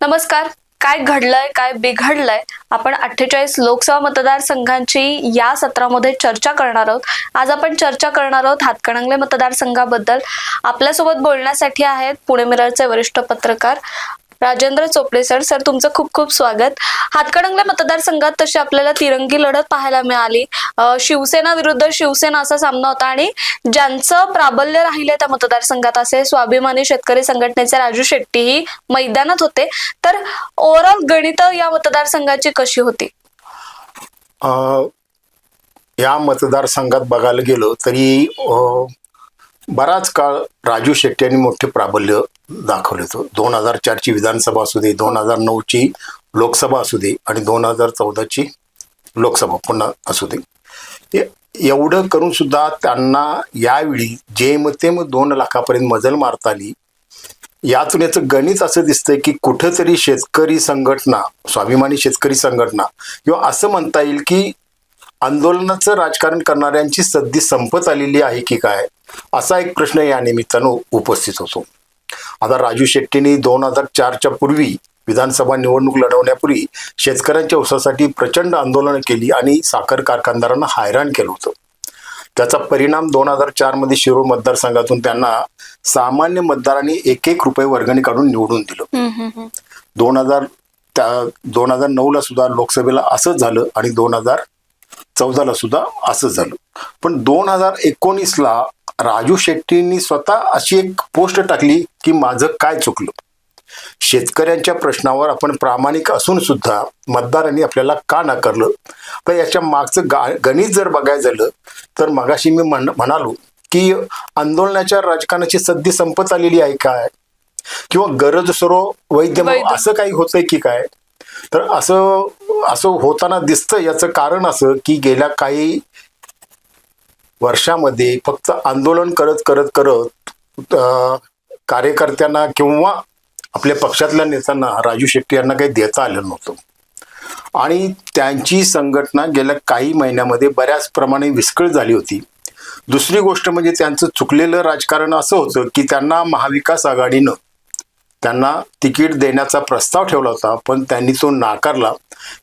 नमस्कार. काय घडलंय काय बिघडलंय आपण अठ्ठेचाळीस लोकसभा मतदारसंघांची या सत्रामध्ये चर्चा करणार आहोत. आज आपण चर्चा करणार आहोत हातकणंगले मतदारसंघाबद्दल. आपल्यासोबत बोलण्यासाठी आहेत पुणे मिररचे वरिष्ठ पत्रकार राजेंद्र चोपडे सर. सर तुमचं खूप खूप स्वागत. हातकणंगले मतदारसंघात तशी आपल्याला तिरंगी लढत पाहायला मिळाली. शिवसेना विरुद्ध शिवसेना असा सामना होता आणि ज्यांचं प्राबल्य राहिले त्या मतदारसंघात असे स्वाभिमानी शेतकरी संघटनेचे राजू शेट्टी ही मैदानात होते. तर ओव्हरऑल गणित या मतदारसंघाची कशी होती? या मतदारसंघात बघायला गेलो तरी बराच काळ राजू शेट्टी यांनी मोठे प्राबल्य दाखवले होतं. दोन हजार चारची विधानसभा असू दे दोन हजार नऊची लोकसभा असू दे आणि दोन हजार चौदाची लोकसभा पुन्हा असू दे. एवढं करून सुद्धा त्यांना यावेळी जेमतेम दोन लाखापर्यंत मजल मारता आली. यातून याचं गणित असं दिसतंय की कुठंतरी शेतकरी संघटना स्वाभिमानी शेतकरी संघटना किंवा असं म्हणता येईल की आंदोलनाचं राजकारण करणाऱ्यांची सद्दी संपत आलेली आहे की काय? असा एक प्रश्न या निमित्तानं उपस्थित होतो. आता राजू शेट्टींनी दोन हजार चारच्या पूर्वी विधानसभा निवडणूक लढवण्यापूर्वी शेतकऱ्यांच्या उसासाठी प्रचंड आंदोलनं केली आणि साखर कारखानदारांना हैराण केलं होतं. त्याचा परिणाम दोन हजार चारमध्ये शिरूर मतदारसंघातून त्यांना सामान्य मतदारांनी एक एक रुपये वर्गणी काढून निवडून दिलं. दोन हजार त्या दोन हजार नऊला सुद्धा लोकसभेला असंच झालं आणि दोन हजार चौदाला सुद्धा असंच झालं. पण दोन हजार एकोणीसला राजू शेट्टींनी स्वतः अशी एक पोस्ट टाकली की माझं काय चुकलं? शेतकऱ्यांच्या प्रश्नावर आपण प्रामाणिक असून सुद्धा मतदारांनी आपल्याला का नाकारलं? तर याच्या मागचं गा गणित जर बघायचं झालं तर मगाशी मी म्हण म्हणालो की आंदोलनाच्या राजकारणाची सद्दी संपत आलेली आहे काय? किंवा गरज सरो वैद्य. असं काही होतंय की काय? तर असं असं होताना दिसतं याचं कारण असं की गेल्या काही वर्षामध्ये फक्त आंदोलन करत करत करत कार्यकर्त्यांना किंवा आपल्या पक्षातल्या नेत्यांना राजू शेट्टी यांना काही देता आलं नव्हतं. आणि त्यांची संघटना गेल्या काही महिन्यामध्ये बऱ्याच प्रमाणे विस्कळ झाली होती. दुसरी गोष्ट म्हणजे त्यांचं चुकलेलं राजकारण असं होतं की त्यांना महाविकास आघाडीनं त्यांना तिकीट देण्याचा प्रस्ताव ठेवला होता पण त्यांनी तो नाकारला.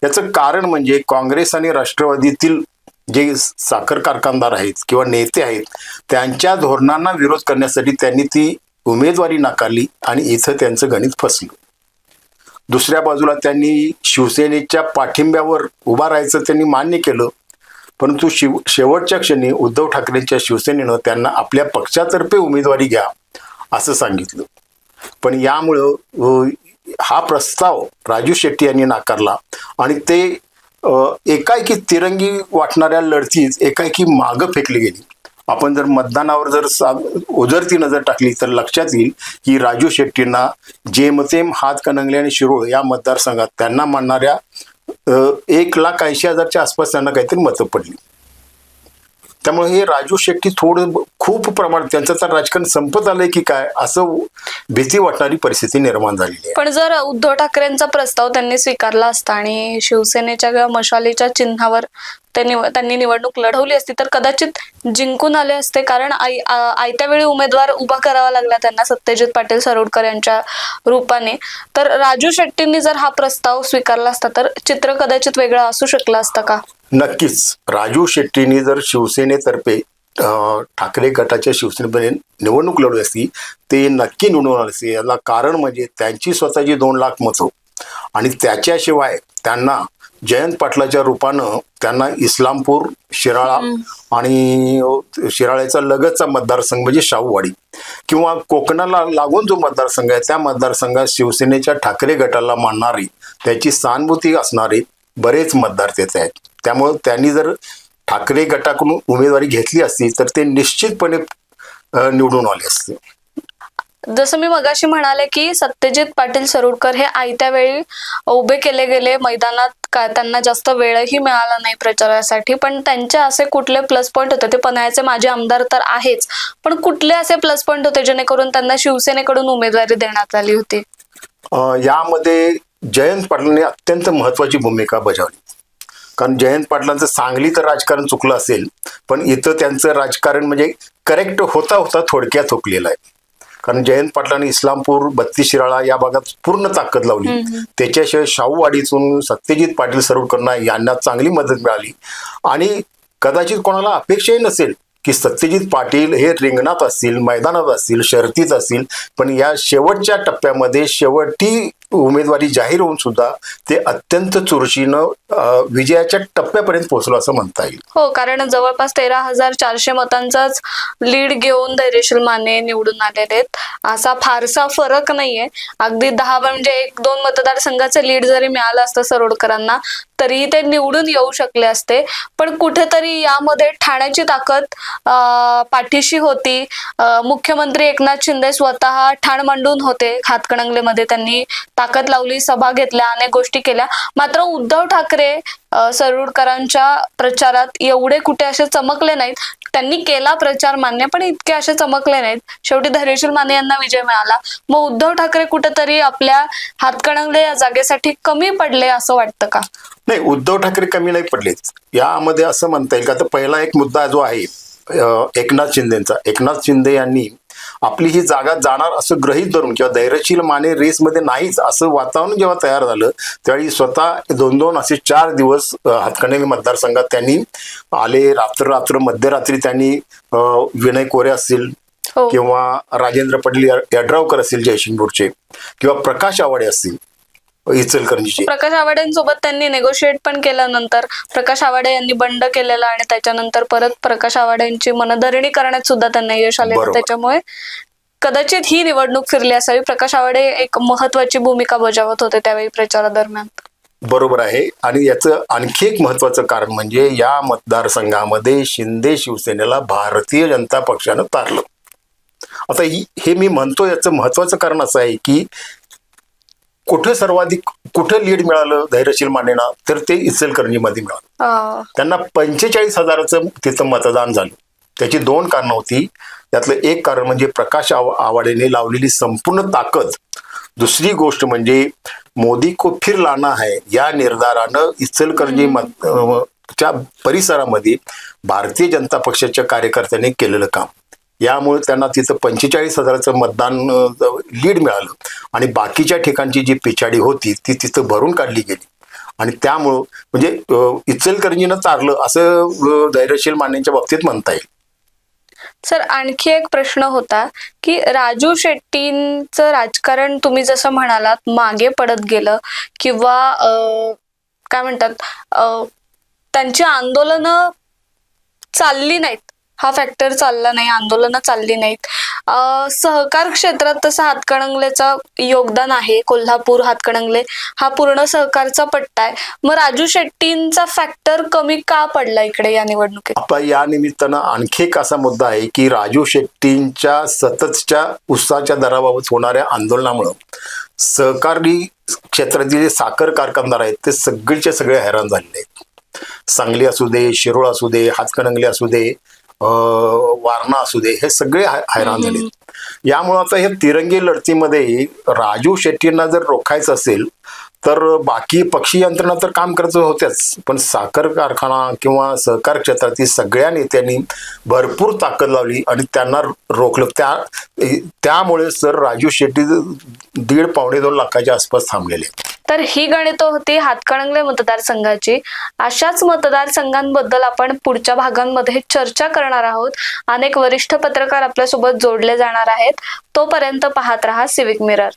याचं कारण म्हणजे काँग्रेस आणि राष्ट्रवादीतील जे साखर कारखानदार आहेत किंवा नेते आहेत त्यांच्या धोरणांना विरोध करण्यासाठी त्यांनी ती उमेदवारी नाकारली आणि इथं त्यांचं गणित फसलं. दुसऱ्या बाजूला त्यांनी शिवसेनेच्या पाठिंब्यावर उभा राहायचं त्यांनी मान्य केलं परंतु शिव शेवटच्या क्षणी उद्धव ठाकरेंच्या शिवसेनेनं त्यांना आपल्या पक्षातर्फे उमेदवारी घ्या असं सांगितलं. पण यामुळं हा प्रस्ताव राजू शेट्टी यांनी नाकारला आणि ते एकाएकी तिरंगी वाटणाऱ्या लढतीच एकाएकी मागं फेकली गेली. आपण जर मतदानावर जर सा उजरती नजर टाकली तर लक्षात येईल की राजू शेट्टींना जेमतेम हातकणंगले आणि शिरोळ या मतदारसंघात त्यांना मानणाऱ्या एक लाख ऐंशी हजारच्या आसपास त्यांना काहीतरी मतं पडली. त्यामुळे हे राजू शेट्टी थोडं खूप प्रमाणात त्यांचं तर राजकारण संपत आलंय की काय असं भीती वाटणारी परिस्थिती निर्माण झालेली आहे. पण जर उद्धव ठाकरेंचा प्रस्ताव त्यांनी स्वीकारला असता आणि शिवसेनेच्या किंवा मशालीच्या चिन्हावर त्यांनी निवडणूक लढवली असती तर कदाचित जिंकून आले असते. कारण आई आयत्या वेळी उमेदवार उभा करावा लागला त्यांना सत्यजित पाटील सरोडकर यांच्या रूपाने. तर राजू शेट्टींनी जर हा प्रस्ताव स्वीकारला असता तर चित्र कदाचित वेगळं असू शकलं असतं का? नक्कीच. राजू शेट्टींनी जर शिवसेनेतर्फे ठाकरे गटाच्या शिवसेनेमध्ये निवडणूक लढवली असती ते नक्की निवडून असते. याला कारण म्हणजे त्यांची स्वतःची दोन लाख मतं. आणि त्याच्याशिवाय त्यांना जयंत पाटलाच्या रूपानं त्यांना इस्लामपूर शिराळा आणि शिराळ्याचा लगतचा मतदारसंघ म्हणजे शाहूवाडी किंवा कोकणाला लागून जो मतदारसंघ आहे त्या मतदारसंघात शिवसेनेच्या ठाकरे गटाला मानणारी त्याची सहानुभूती असणारे बरेच मतदार तेथे आहेत. त्यामुळं त्यांनी जर ठाकरे गटाकडून उमेदवारी घेतली असती तर ते निश्चितपणे निवडून आले असते. जसं मी मगाशी म्हणाले की सत्यजित पाटील सरोडकर हे आयत्या वेळी उभे केले गेले मैदानात का त्यांना जास्त वेळही मिळाला नाही प्रचारासाठी पण त्यांचे असे कुठले प्लस पॉईंट होते ते पन्हाळ्याचे माझे आमदार तर आहेच पण कुठले असे प्लस पॉईंट होते जेणेकरून त्यांना शिवसेनेकडून उमेदवारी देण्यात आली होती? यामध्ये जयंत पाटलांनी अत्यंत महत्वाची भूमिका बजावली. कारण जयंत पाटलांचं सांगली तर राजकारण चुकलं असेल पण इथं त्यांचं राजकारण म्हणजे करेक्ट होता होता थोडक्यात हुकलेलं आहे. कारण जयंत पाटलांनी इस्लामपूर बत्तीस शिराळा या भागात पूर्ण ताकद लावली. त्याच्याशिवाय शाहूवाडीतून सत्यजित पाटील सरोडकरांना यांना चांगली मदत मिळाली. आणि कदाचित कोणाला अपेक्षाही नसेल की सत्यजित पाटील हे रिंगणात असतील मैदानात असतील शर्तीत असतील पण या शेवटच्या टप्प्यामध्ये शेवटी उमेदवारी जाहीर होऊन सुद्धा ते अत्यंत चुरशीनं विजयाच्या टप्प्यापर्यंत पोहोचलो असं म्हणता येईल. हो कारण जवळपास तेरा हजार चारशे मतांचाच लीड घेऊन धैर्यशील माने निवडून आलेले आहेत. असा फारसा फरक नाहीये. अगदी दहा म्हणजे एक दोन मतदारसंघाचं लीड जरी मिळालं असतं सरोडकरांना तरीही ते निवडून येऊ शकले असते. पण कुठेतरी यामध्ये ठाण्याची ताकद पाठीशी होती. मुख्यमंत्री एकनाथ शिंदे स्वतः ठाण मांडून होते. हातकणंगलेमध्ये त्यांनी ताकद लावली सभा घेतल्या अनेक गोष्टी केल्या. मात्र उद्धव ठाकरे ठाकरे सरोडकरांच्या प्रचारात एवढे कुठे असे चमकले नाहीत. त्यांनी केला प्रचार मान्य पण इतके असे चमकले नाहीत. शेवटी धैर्यशील माने यांना विजय मिळाला. मग उद्धव ठाकरे कुठेतरी आपल्या हातकणंगले या जागेसाठी कमी पडले असं वाटतं का? नाही उद्धव ठाकरे कमी नाही पडलेत यामध्ये असं म्हणता येईल का? तर पहिला एक मुद्दा जो आहे एकनाथ शिंदेचा. एकनाथ शिंदे यांनी आपली ही जागा जाणार असं गृहीत धरून किंवा धैर्यशील माने रेसमध्ये नाहीच असं वातावरण जेव्हा तयार झालं त्यावेळी स्वतः दोन दोन असे चार दिवस हातकणंगले मतदारसंघात त्यांनी आले. रात्र रात्र मध्यरात्री त्यांनी विनय कोरे असतील हो. किंवा राजेंद्र पाटील यड्रावकर असतील जयसिंगपूरचे किंवा प्रकाश आवाडे असतील. इचलकरंजीचे. प्रकाश आवाडेंसोबत त्यांनी नेगोशिएट पण केलं नंतर प्रकाश आवाडे यांनी बंड केलेलं आणि त्याच्यानंतर परत प्रकाश आवाडेंची मनधरणी करण्यात सुद्धा त्यांना यश बरोबर. त्याच्यामुळे कदाचित ही निवडणूक फिरली असावी. प्रकाश आवाडे एक महत्वाची भूमिका बजावत होते त्यावेळी प्रचारादरम्यान. बरोबर आहे. आणि याचं आणखी एक महत्वाचं कारण म्हणजे या मतदारसंघामध्ये शिंदे शिवसेनेला भारतीय जनता पक्षानं तारलं. आता ही हे मी म्हणतो याचं महत्वाचं कारण असं आहे की कुठं सर्वाधिक कुठं लीड मिळालं धैर्यशील मानेना तर ते इचलकरंजीमध्ये मिळालं. त्यांना पंचेचाळीस हजाराचं तिथं मतदान झालं. त्याची दोन कारणं होती. त्यातलं एक कारण म्हणजे प्रकाश आव आवाडेने लावलेली संपूर्ण ताकद. दुसरी गोष्ट म्हणजे मोदी को फिर लाना है या निर्धारानं इचलकरंजी मत च्या परिसरामध्ये भारतीय जनता पक्षाच्या कार्यकर्त्यांनी केलेलं काम. यामुळे त्यांना तिथं पंचेचाळीस हजाराचं मतदान लीड मिळालं. आणि बाकीच्या ठिकाणची जी पिछाडी होती ती तिथं भरून काढली गेली. आणि त्यामुळं म्हणजे इचलकरंजीनं चारलं असं धैर्यशील मानेच्या बाबतीत म्हणता येईल. सर आणखी एक प्रश्न होता की राजू शेट्टींचं राजकारण तुम्ही जसं म्हणालात मागे पडत गेलं किंवा काय म्हणतात त्यांची आंदोलनं चालली नाहीत. हा फॅक्टर चालला नाही आंदोलनं चालली नाहीत. सहकार क्षेत्रात तसं हातकणंगलेचं योगदान आहे. कोल्हापूर हातकणंगले हा पूर्ण सहकारचा पट्टा आहे. मग राजू शेट्टींचा फॅक्टर कमी का पडला इकडे या निवडणुकीत? आता या निमित्तानं आणखी एक असा मुद्दा आहे की राजू शेट्टींच्या सततच्या उत्साहाच्या दराबाबत होणाऱ्या आंदोलनामुळं सहकारी क्षेत्रातील जे साखर कारखानदार आहेत ते सगळेचे सगळे हैराण झालेले आहेत. सांगली असू दे शिरोळ असू दे हातकणंगले असू दे वारणा असू दे हे सगळे हैराण झाले यामुळं आता हे तिरंगी लढतीमध्ये राजू शेट्टींना जर रोखायचं असेल तर बाकी पक्षी यंत्रणा तर काम करत होत्याच. पण साखर कारखाना किंवा सहकार क्षेत्रातील सगळ्या नेत्यांनी भरपूर ताकद लावली आणि त्यांना रोखलं. त्या त्यामुळे सर राजू शेट्टी दीड पावणे दोन लाखाच्या आसपास थांबलेले. तर ही गणित होती हातकणंगले मतदारसंघाची. अशाच मतदारसंघांबद्दल आपण पुढच्या भागांमध्ये चर्चा करणार आहोत. अनेक वरिष्ठ पत्रकार आपल्यासोबत जोडले जाणार आहेत. तोपर्यंत पाहत रहा सिविक मिरर